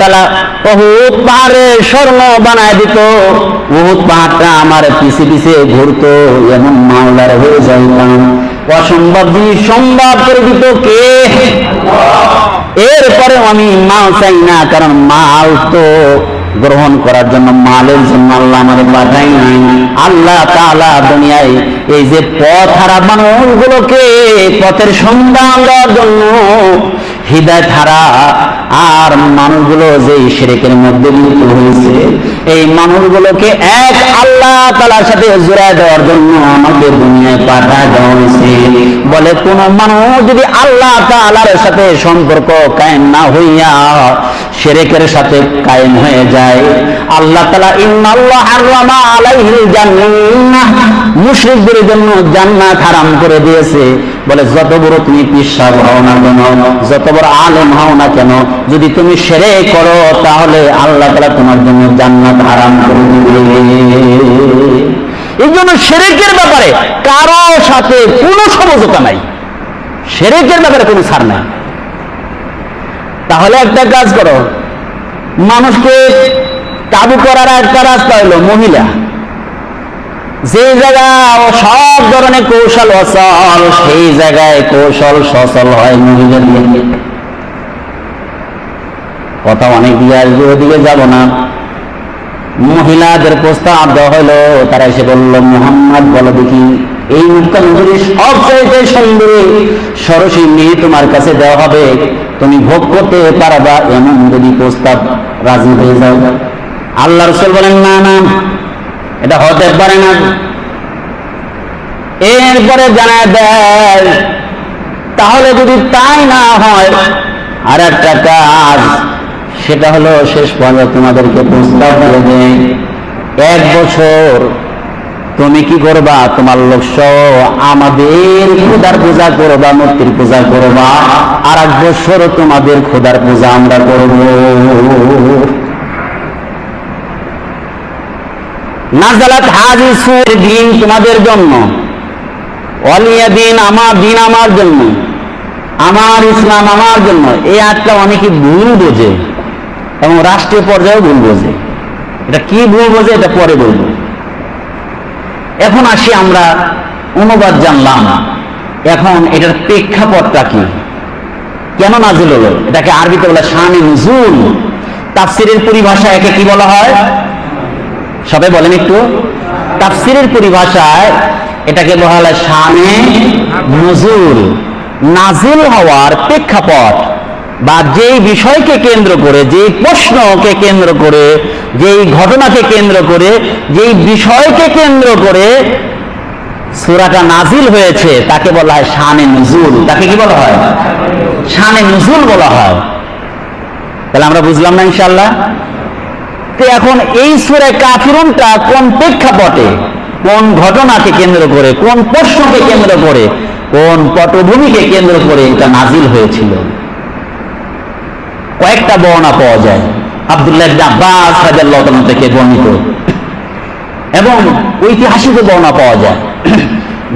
তালা বহুত পাহাড়ে স্বর্ণ বানায় দিত। বহুত পাহাড়টা আমার পিছে পিছে ঘুরতো, এমন মাওলার হয়ে যাইতাম। অসম্ভব জিনিস সম্ভব করে দিত কে? এরপরে আমি মাল চাই না, কারণ মাল তো গ্রহণ করার জন্য মালের জন্য আল্লাহ আমাদের পাঠাই নাই। আল্লাহ তাআলা দুনিয়ায় এই যে পথ হারা মানুষগুলোকে পথের সন্ধান দেওয়ার জন্য হৃদয় ধারা আর মানুষগুলো যে শিরেকের মধ্যে লিপ্ত হয়েছে, এই মানুষগুলোকে এক আল্লাহ তালার সাথে জোড়ায় দেওয়ার জন্য আমাদের দুনিয়ায় পাঠা দেওয়া হয়েছে। বলে কোন মানুষ যদি আল্লাহ তালার সাথে সম্পর্ক কায়েম না হইয়া শিরেকের সাথে কায়েম হয়ে যায়। আল্লাহ তালা ইন্নাল্লাহ হারামা আলাইহিল জান্নাহ। মুশরিকদের জন্য জান্নাত হারাম করে দিয়েছে। বলে, যত বড় তুমি পিসাব হও না কেন, যত বড় আলেম হও না কেন, যদি তুমি সেরে করো, তাহলে আল্লাহ তালা তোমার জন্য জান্নাত হারাম করে দিবে। এই জন্য সেরেকের ব্যাপারে কারও সাথে কোনো সমঝোতা নাই। সেরেকের ব্যাপারে কোনো ছাড় নাই। তাহলে একটা কাজ করো। মানুষকে কাবু করার একটা রাস্তা হলো মহিলা। যে জায়গা সব ধরনের কৌশল অচল, সেই জায়গায় কৌশল সচল হয় মহিলাদের কথা অনেক দিয়ে আসবে, ওদিকে যাব না। মহিলাদের প্রস্তাব দেওয়া হলো, তারা এসে বলল, মোহাম্মদ, বলো দেখি। এই মুক্তাঞ্জলি সবচাইতে সুন্দরী সরসী মেয়ে তোমার কাছে দেওয়া হবে। তুমি ভোগ করতে পারবা এমন যদি প্রস্তাব রাজি হয়ে যাও। আল্লাহ রসুল বলেন, না না এটা হতে পারে না। এরপরে জানা দেয়, তাহলে যদি তাই না হয় আর একটা কাজ, সেটা হলো শেষ পর্যন্ত তোমাদেরকে প্রস্তাব করে দেয়, এক বছর তুমি কি করবা? তোমার লক্ষ্য আমাদের খোদার পূজা করবা, মূর্তির পূজা করবা। আর এক বছর তোমাদের খোদার পূজা আমরা করব। নাজালাত হাজি সুর দিন তোমাদের জন্য। অলিয়া দিন আমার দিন আমার জন্য। আমার ইসলাম আমার জন্য। এই আটটা অনেকে ভুল বোঝে এবং রাষ্ট্রীয় পর্যায়েও ভুল বোঝে। এটা কি ভুল বোঝে? এটা পরে বলব। এখন আসি আমরা অনুবাদ জানলাম। এখন এটার প্রেক্ষাপটটা কি? কেন নাজিল হলো? এটাকে আরবিতে বলে শানে নজুল। তাফসিরের পরিভাষা একে কি বলা হয়? সবাই বলেন একটু। তাফসিরের পরিভাষায় এটাকে বলা হয় শানে নজুল। নাজিল হওয়ার প্রেক্ষাপট। বা যেই বিষয়কে কেন্দ্র করে, যেই প্রশ্নকে কেন্দ্র করে, যেই ঘটনাকে কেন্দ্র করে, যেই বিষয়কে কেন্দ্র করে সুরাটা নাজিল হয়েছে, তাকে বলা হয় শানে নজুল তাকে কি বলা হয়? শানে নজুল বলা হয়। তাহলে আমরা বুঝলাম না ইনশাল্লাহ তো এখন এই সুরে কাফিরুনটা কোন প্রেক্ষাপটে, কোন ঘটনাকে কেন্দ্র করে, কোন প্রশ্নকে কেন্দ্র করে, কোন পটভূমিকে কেন্দ্র করে এটা নাজিল হয়েছিল? কয়েকটা বর্ণনা পাওয়া যায়। আব্দুল্লাহ আব্বাস তাআলা থেকে বর্ণিত। এবং ঐতিহাসিক বর্ণনা পাওয়া যায়।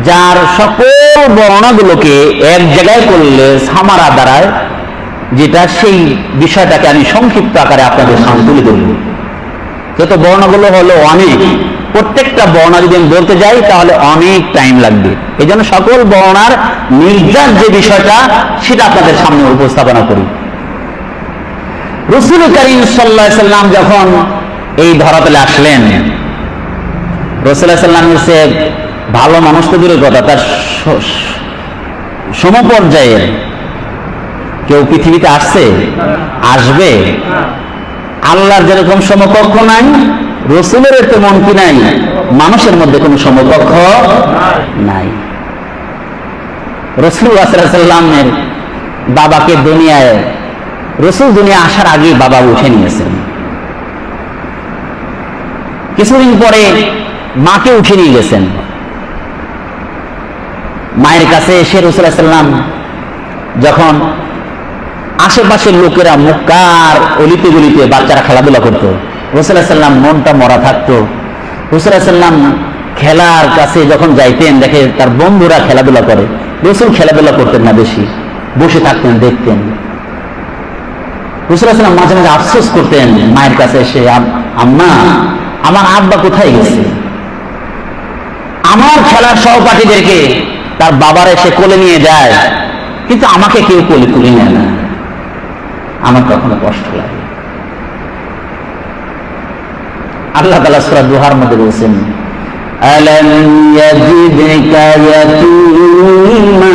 যার সকল বর্ণনাগুলোকে এক জায়গায় করলে সামারা দ্বারায় যেটা সেই বিষয়টাকে আমি সংক্ষিপ্ত আকারে আপনাদের সামনে তুলে ধরব। যত বর্ণগুলো হলো অনেক, প্রত্যেকটা বর্ণা যদি আমি বলতে যাই, তাহলে অনেক টাইম লাগবে। এই সকল বর্ণার নির্যাস যে বিষয়টা, সেটা আপনাদের সামনে উপস্থাপনা করি। রসুল করিম সাল্লাহ সাল্লাম যখন এই ধরাতলে আসলেন রসুল্লাহ সাল্লাম হচ্ছে ভালো মানুষ তো দূরের কথা, তার সমপর্যায়ের কেউ পৃথিবীতে আসছে, আসবে, আল্লাহর যেরকম সমকক্ষ নাই, রসুলের তেমন কি নাই, মানুষের মধ্যে কোনো সমকক্ষ নাই। রসুল সাল্লামের বাবাকে দুনিয়ায় রসুল দুনিয়া আসার আগে বাবা উঠে নিয়েছেন। কিছুদিন পরে মাকে উঠে নিয়ে গেছেন। মায়ের কাছে এসে রসুল্লাহাম যখন আশেপাশের লোকেরা মুক্কার অলিতে গলিতে বাচ্চারা খেলাধুলা করতো রসুল্লাহাম মনটা মরা থাকতো। রসুল্লাহাম খেলার কাছে যখন যাইতেন, দেখে তার বন্ধুরা খেলাধুলা করে। রসুল খেলাধুলা করতেন না বেশি, বসে থাকতেন, দেখতেন। রসুলাম মাঝে মাঝে আফসোস করতেন মায়ের কাছে এসে "আম- আম্মা আমার আব্বা কোথায় গেছে আমার খেলার সহপাঠীদেরকে তার বাবার এসে কোলে নিয়ে যায় কিন্তু আমাকে কেউ কোলে তুলে নেয় না আমার কখনো কষ্ট লাগে আল্লাহ তালা সুরা দুহার মধ্যে বলছেন ألم يجدك يتيما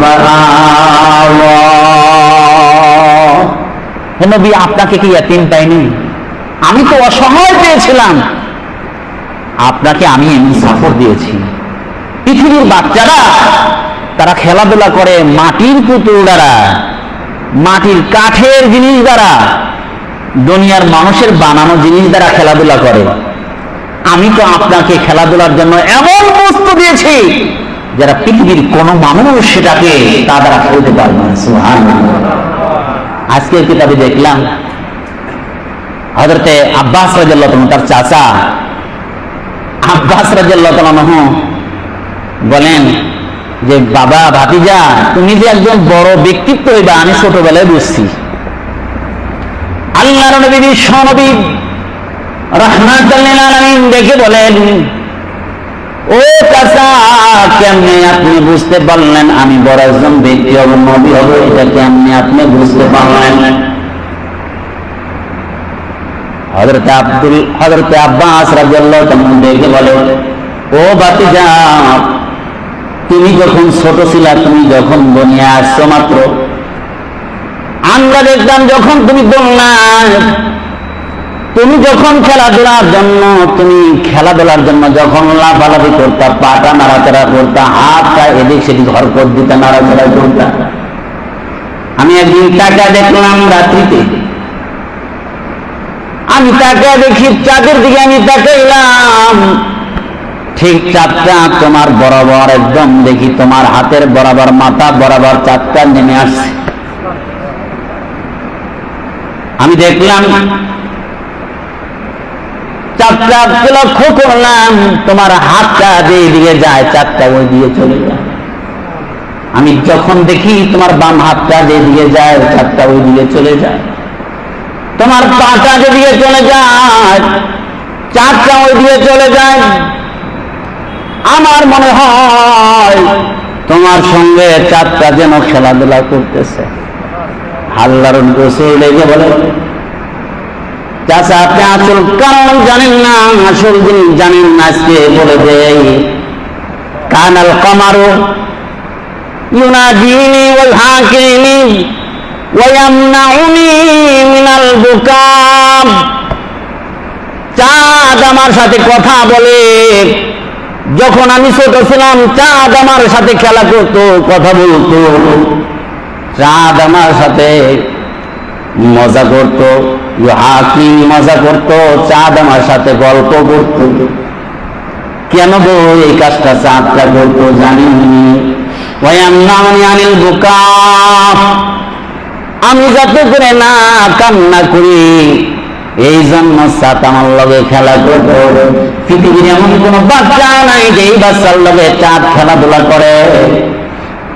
فآوى হে নবী, আপনাকে কি ইয়াতিম পাইনি? আমি তো অসহায় পেয়েছিলাম। আপনাকে আমি এমনি সাপোর্ট দিয়েছি। পৃথিবীর বাচ্চারা, তারা খেলাধুলা করে মাটির পুতুল দ্বারা, মাটির কাঠের জিনিস দ্বারা, দুনিয়ার মানুষের বানানো জিনিস দ্বারা খেলাধুলা করে। আমি তো আপনাকে খেলাধুলার জন্য এমন বস্তু দিয়েছি, যারা পৃথিবীর কোনো মানুষ সেটাকে তা দ্বারা খেলতে পারবে না। আজকের কিতাবে দেখলাম হজরতে আব্বাস রাজিয়াল্লাহ তার চাচা আব্বাস রাজিয়াল্লাহ বলেন যে, বাবা, ভাতিজা, তুমি যে একজন বড় ব্যক্তিত্ব হইবা আমি ছোটবেলায় বুঝছি। আল্লাহ নবী বিশ্ব নবী রহমাতুল্লিল দেখে বলেন ও আমি বড় একজন ব্যক্তি হব, নবী হব, এটা আপনি বুঝতে পারলেন? আব্দুল তাআলা দেখে বলে, ও তুমি যখন ছোট ছিলা, তুমি যখন দুনিয়া আসছো মাত্র, আমরা দেখলাম যখন তুমি বললা তুমি যখন খেলাধুলার জন্য, তুমি খেলাধুলার জন্য যখন লাফালাফি করতা, পাটা নাড়াচাড়া করতা হাতটা এদিক সেদিক হরকত দিতে, নাড়াচাড়া করতা। আমি একদিন টাকা দেখলাম রাত্রিতে। আমি তাকে দেখি, চাঁদের দিকে আমি তাকাইলাম। ঠিক চাঁদটা তোমার বরাবর একদম, দেখি তোমার হাতের বরাবর মাথা বরাবর চাঁদটা নেমে আসছে। আমি দেখলাম চারটা লক্ষ্য করলাম তোমার হাতটা যে দিকে যায়, চারটা ওই দিকে চলে যায়। আমি যখন দেখি তোমার বাম হাতটা যে দিকে যায় চারটা ওই দিকে চলে যায়। তোমার পাটা যেদিকে চলে যায়, চারটা ওই দিকে চলে যায়। আমার মনে হয় তোমার সঙ্গে চারটা যেন খেলাধুলা করতেছে। হাল্লার গোসল লেগে বলে চাচা, আপনি আসল কারণ জানেন না, আসল জিনিস জানেন না, আজকে বলে দেয় কানাল কামারো ইউনাদিনি ওয়াল হাকিনি ওয়ায়ামনাউনি মিনাল বুকাম। চাঁদ আমার সাথে কথা বলে, যখন আমি ছোট ছিলাম, চাঁদ আমার সাথে খেলা করতো, কথা বলতো। চাঁদ আমার সাথে মজা করতো হাকি মজা করতো, চাঁদ আমার সাথে গল্প করতো। কেন গো এই কাজটা চাঁদটা করতো জানি আনিল বোকা। আমি যাতে করে না কান্না করি, এই জন্য সাত আমার লগে খেলা করতো। পৃথিবীর এমন কোন বাচ্চা নাই যে এই বাচ্চার লগে চাঁদ খেলাধুলা করে।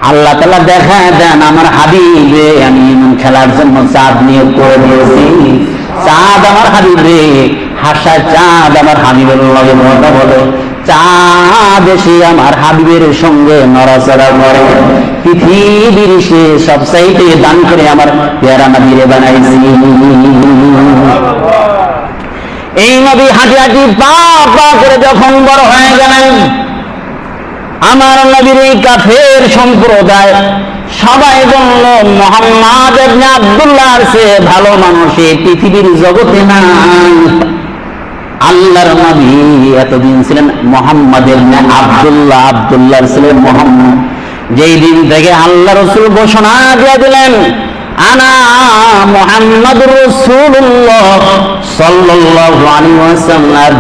আল্লাহ তালা দেখা দেন আমার হাবিবে, আমি খেলার জন্য চাঁদ নিয়ে করে দিয়েছি চাঁদ আমার হাবিবে হাসা চাঁদ আমার হাবিবের লগে মজা বলে। চাঁদ এসে আমার হাবিবের সঙ্গে নড়াচড়া করে। পৃথিবীর সে দান করে আমার পেয়ারা নবীরে বানাইছি। এই নবী হাঁটি হাঁটি পা করে যখন বড় হয়ে গেলেন আমার নবীর এই কাফের সম্প্রদায়, সবাই বলল, মোহাম্মদ ইবনে আব্দুল্লাহর সে ভালো মানুষ এই পৃথিবীর জগতে নাই। আল্লাহর নবী এতদিন ছিলেন মোহাম্মদের আব্দুল্লাহ, আব্দুল্লাহর ছিলেন মোহাম্মদ। যেই দিন থেকে আল্লাহ রসুল ঘোষণা দিয়ে দিলেন, আনা মোহাম্মদ রসুল্লাহ সাল্লাল্লাহু আলাইহি ওয়াসাল্লাম।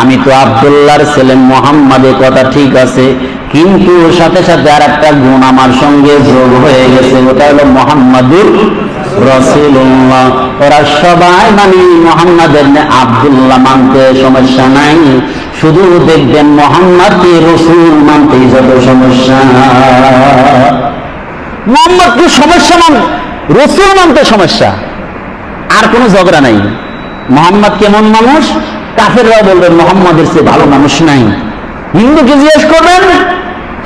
আমি তো আব্দুল্লাহর ছেলে মোহাম্মদের কথা ঠিক আছে, কিন্তু ওর সাথে সাথে আর একটা গুণ আমার সঙ্গে যোগ হয়ে গেছে, ওটা হলো মোহাম্মদুর রসুল্লাহ ওরা সবাই মানে মোহাম্মদের আব্দুল্লাহ মানতে সমস্যা নাই, শুধু দেখবেন মোহাম্মদকে রসুল মানতেই যত সমস্যা। মোহাম্মদকে সমস্যা মান রসুল মানতে সমস্যা, আর কোনো ঝগড়া নাই। মোহাম্মদ কেমন মানুষ? কাফেররাও বলবেন, মোহাম্মদের চেয়ে ভালো মানুষ নাই। হিন্দুকে জিজ্ঞেস করবেন,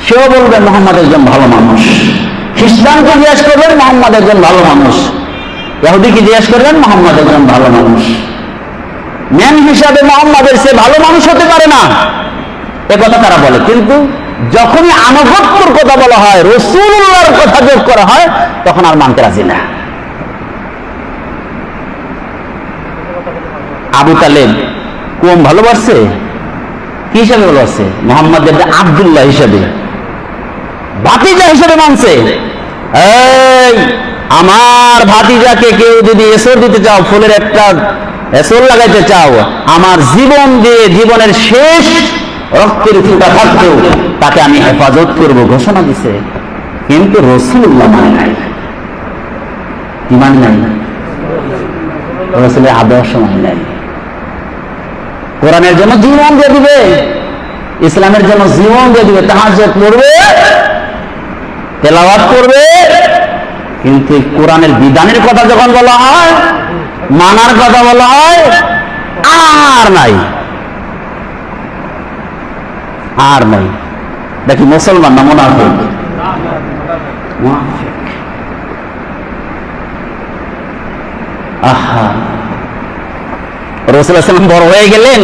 সেও বলবেন মোহাম্মদ একজন ভালো মানুষ। খ্রিস্টানকে জিজ্ঞেস করবেন মোহাম্মদ একজন ভালো মানুষ। ইহুদিকে জিজ্ঞেস করবেন মোহাম্মদ একজন ভালো মানুষ। ম্যান হিসাবে মোহাম্মদের সে ভালো মানুষ হতে পারে না। এ কথা তারা বলে। কিন্তু যখনই আনুগত্যর কথা বলা হয় রসুল্লাহর কথা যোগ করা হয়, তখন আর মানতে রাজি না। আবু তালেব কম ভালোবাসছে কি হিসাবে ভালোবাসছে মোহাম্মদ আবদুল্লাহ হিসাবে। ভাতিজা হিসাবে মানছে। আমার ভাতিজাকে কেউ যদি এসর দিতে চাও, ফুলের একটা এসর লাগাইতে চাও, আমার জীবন দিয়ে জীবনের শেষ রক্তের ফুটা থাকতেও তাকে আমি হেফাজত করব, ঘোষণা দিছে। কিন্তু রসুল্লাহ মানে নাই। কি মানে নাই। রসুলের আদর্শ মানে নাই। কোরআনের জন্য জীবন দিয়ে দিবে। ইসলামের জন্য জীবন দিয়ে দিবে। তাহার তাহাজ করবে তেলাওয়াত করবে। কিন্তু কোরআনের বিধানের কথা যখন বলা হয়, মানার কথা বলা হয়, আর নাই। আর নাই। দেখি মুসলমান না মুনাফিক। আহা। রসুল্লাহাম বড় হয়ে গেলেন।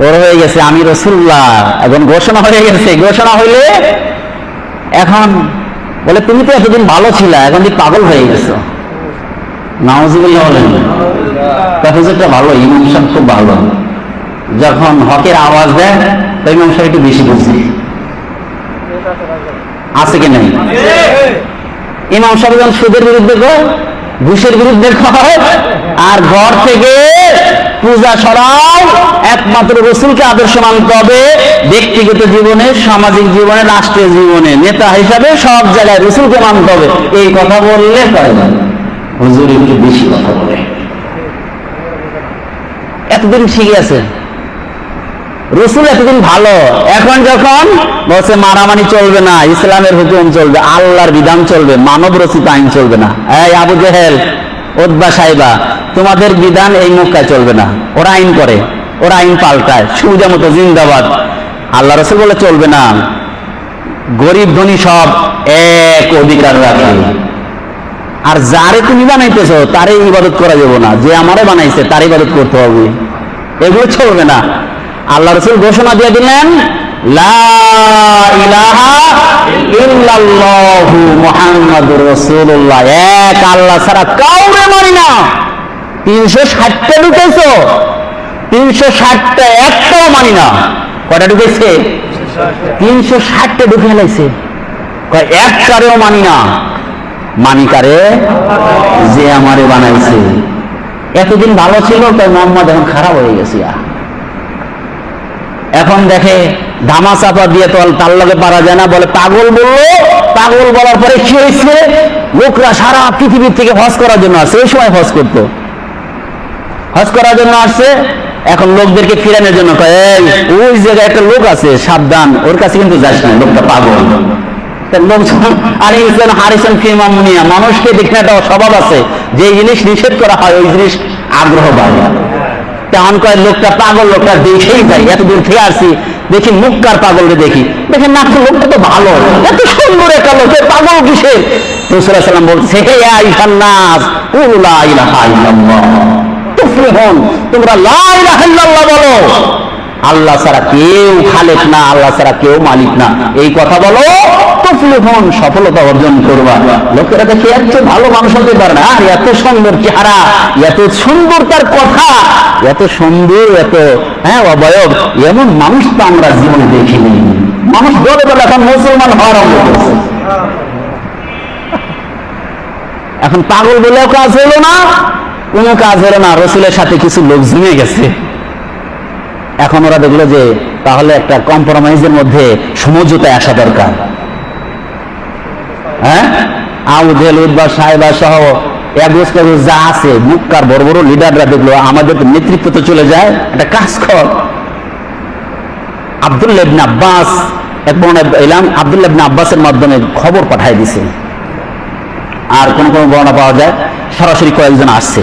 বড় হয়ে গেছে আমি রসুল্লাহ এখন ঘোষণা হয়ে গেছে। ঘোষণা হইলে এখন বলে তুমি তো এতদিন ভালো ছিল এখন তুই পাগল হয়ে গেছো। নাওজিবুল্লাহ বলেন। হুজুরটা ভালো ইমাম সাহেব খুব ভালো। যখন হকের আওয়াজ দেয় তো ইমাম সাহেব একটু বেশি বুঝি। আছে কি নাই? ইমাম সাহেব যখন সুদের বিরুদ্ধে কয় ঘুষের বিরুদ্ধে আর ঘর থেকে পূজা সরাও। একমাত্র রসুলকে আদর্শ মানতে হবে। ব্যক্তিগত জীবনে, সামাজিক জীবনে, রাষ্ট্রীয় জীবনে, নেতা হিসাবে সব জায়গায় রসুলকে মানতে হবে। এই কথা বললে কয় না। হুজুর একটু বেশি কথা বলে। এতদিন শিখে আছে রসুল এতদিন ভালো। এখন যখন বলছে মারামারি চলবে না, ইসলামের হুকুম চলবে, আল্লাহর বিধান চলবে, মানব রচিত আইন চলবে না। এই আবু জেহেল ওদবা সাহেবা, তোমাদের বিধান এই মক্কায় চলবে না। ওরা আইন করে, ওরা আইন পাল্টায়, সুবিধা মতো জিন্দাবাদ। আল্লাহ রসুল বলে চলবে না। গরিব ধনী সব এক অধিকার রাখে। আর যারে তুমি বানাইতেছো, তারে ইবাদত করা যাবে না। যে আমারে বানাইছে, তার ইবাদত করতে হবে। এগুলো চলবে না। আল্লাহ রসুল ঘোষণা দিয়ে দিলেন এক আল্লাহ ছাড়া মানি না। তিনশো ষাটটা তিনশো ষাটটা মানি না। ঢুকেছে? তিনশো ষাটটা একটারেও মানি না। মানি কারে? যে আমারে বানাইছে। এতদিন ভালো ছিল তাই মোহাম্মদ এখন খারাপ হয়ে গেছে। এখন দেখে ধামা চাপা দিয়ে তো আর তার লগে পারা যায় না, বলে পাগল বলল। পাগল বলার পরে কি হয়েছে লোকরা সারা পৃথিবীর থেকে হজ করার জন্য আসছে। ওই সময় হজ করতো। হজ করার জন্য আসছে। এখন লোকদেরকে ফিরানোর জন্য কয় ওই জায়গায় একটা লোক আছে, সাবধান, ওর কাছে কিন্তু যাস না, লোকটা পাগল। মানুষকে দেখলে একটা স্বভাব আছে, যে জিনিস নিষেধ করা হয়, ওই জিনিস আগ্রহ বাড়ে। তেমন কয় লোকটা পাগল, লোকটা দেখেই যাই এত দূর থেকে আসছি, দেখি মুখকার পাগলকে দেখি। দেখে না লোকটা তো ভালো। এত সুন্দর একটা লোক পাগল কিসের? রসুল্লাহ সাল্লাম বলছে, হে আইসান নাস উলা ইলাহা তোমরা লা ইলাহা বলো। আল্লাহ ছাড়া কেউ খালেক না, আল্লাহ ছাড়া কেউ মালিক না। এই কথা বলো। তুফলিহুন সফলতা অর্জন করবা। লোকেরা দেখে এত ভালো মানুষ হতে পারে না। এত সুন্দর চেহারা, এত সুন্দর তার কথা, এত সুন্দর, এত হ্যাঁ অবয়ব, এমন মানুষ তো আমরা জীবনে দেখিনি। মানুষ বলে বলে এখন মুসলমান হওয়ার এখন পাগল বলেও কাজ হলো না, কোনো কাজ হলো না। রসুলের সাথে কিছু লোক জমে গেছে। এখন ওরা দেখল যে তাহলে একটা কম্প্রোমাইজের মধ্যে সমঝোতায় আসা দরকার। আউদেল উদ্বা, সাহেবা সহ যা আছে মুক্কার বড় বড় লিডাররা দেখল, আমাদের নেতৃত্ব তো চলে যায়। একটা কাজ কর। আব্দুল্লাহ আব্বাস, এক মনে এলাম, আব্দুল্লাহ আব্বাসের মাধ্যমে খবর পাঠায় দিছে। আর কোন কোন বর্ণনা পাওয়া যায়? সরাসরি কয়েকজন আসছে।